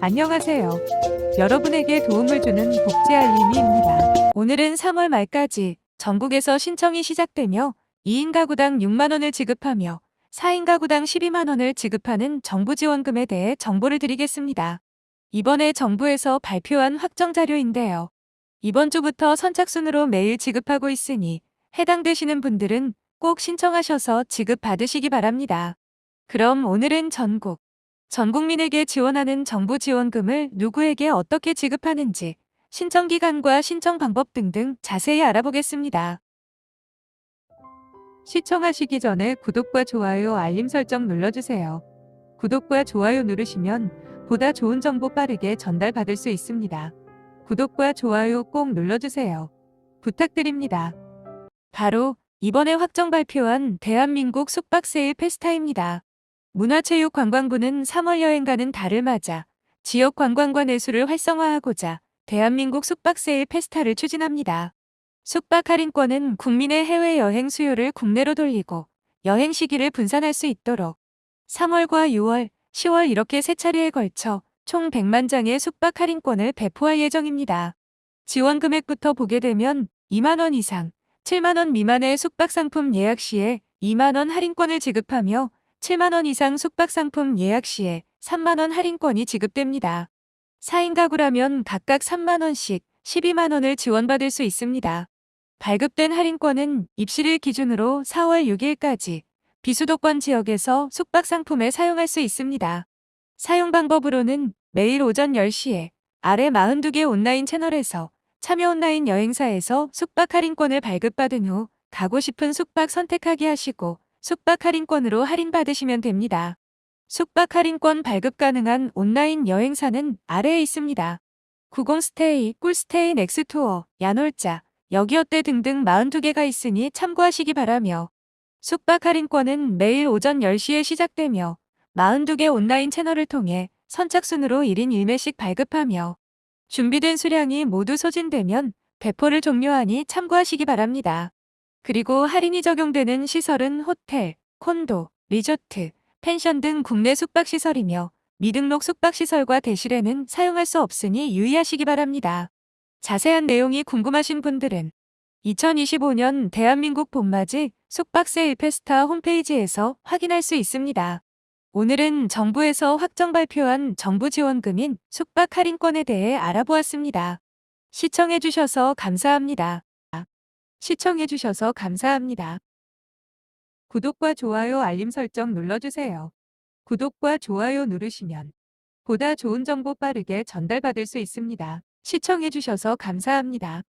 안녕하세요. 여러분에게 도움을 주는 복지 알림이입니다. 오늘은 3월 말까지 전국에서 신청이 시작되며 2인 가구당 6만 원을 지급하며 4인 가구당 12만 원을 지급하는 정부 지원금에 대해 정보를 드리겠습니다. 이번에 정부에서 발표한 확정 자료인데요. 이번 주부터 선착순으로 매일 지급하고 있으니 해당되시는 분들은 꼭 신청하셔서 지급 받으시기 바랍니다. 그럼 오늘은 전국 전 국민에게 지원하는 정부 지원금을 누구에게 어떻게 지급하는지 신청 기간과 신청 방법 등등 자세히 알아보겠습니다. 시청하시기 전에 구독과 좋아요, 알림 설정 눌러주세요. 구독과 좋아요 누르시면 보다 좋은 정보 빠르게 전달받을 수 있습니다. 구독과 좋아요 꼭 눌러주세요. 부탁드립니다. 바로 이번에 확정 발표한 대한민국 숙박세일 페스타입니다. 문화체육관광부는 3월 여행가는 달을 맞아 지역 관광과 내수를 활성화하고자 대한민국 숙박세일 페스타를 추진합니다. 숙박 할인권은 국민의 해외여행 수요를 국내로 돌리고 여행 시기를 분산할 수 있도록 3월과 6월, 10월 이렇게 세 차례에 걸쳐 총 100만 장의 숙박 할인권을 배포할 예정입니다. 지원 금액부터 보게 되면 2만 원 이상, 7만 원 미만의 숙박 상품 예약 시에 2만 원 할인권을 지급하며 7만 원 이상 숙박 상품 예약 시에 3만 원 할인권이 지급됩니다. 4인 가구라면 각각 3만 원씩 12만 원을 지원받을 수 있습니다. 발급된 할인권은 입시를 기준으로 4월 6일까지 비수도권 지역에서 숙박 상품에 사용할 수 있습니다. 사용 방법으로는 매일 오전 10시에 아래 42개 온라인 채널에서 참여 온라인 여행사에서 숙박 할인권을 발급받은 후 가고 싶은 숙박 선택하기 하시고 숙박 할인권으로 할인받으시면 됩니다. 숙박 할인권 발급 가능한 온라인 여행사는 아래에 있습니다. 구공스테이, 꿀스테이, 넥스투어, 야놀자, 여기어때 등등 42개가 있으니 참고하시기 바라며 숙박 할인권은 매일 오전 10시에 시작되며 42개 온라인 채널을 통해 선착순으로 1인 1매씩 발급하며 준비된 수량이 모두 소진되면 배포를 종료하니 참고하시기 바랍니다. 그리고 할인이 적용되는 시설은 호텔, 콘도, 리조트, 펜션 등 국내 숙박시설이며 미등록 숙박시설과 대실에는 사용할 수 없으니 유의하시기 바랍니다. 자세한 내용이 궁금하신 분들은 2025년 대한민국 봄맞이 숙박세일 페스타 홈페이지에서 확인할 수 있습니다. 오늘은 정부에서 확정 발표한 정부 지원금인 숙박 할인권에 대해 알아보았습니다. 시청해주셔서 감사합니다. 시청해주셔서 감사합니다. 구독과 좋아요 알림 설정 눌러주세요. 구독과 좋아요 누르시면 보다 좋은 정보 빠르게 전달받을 수 있습니다. 시청해주셔서 감사합니다.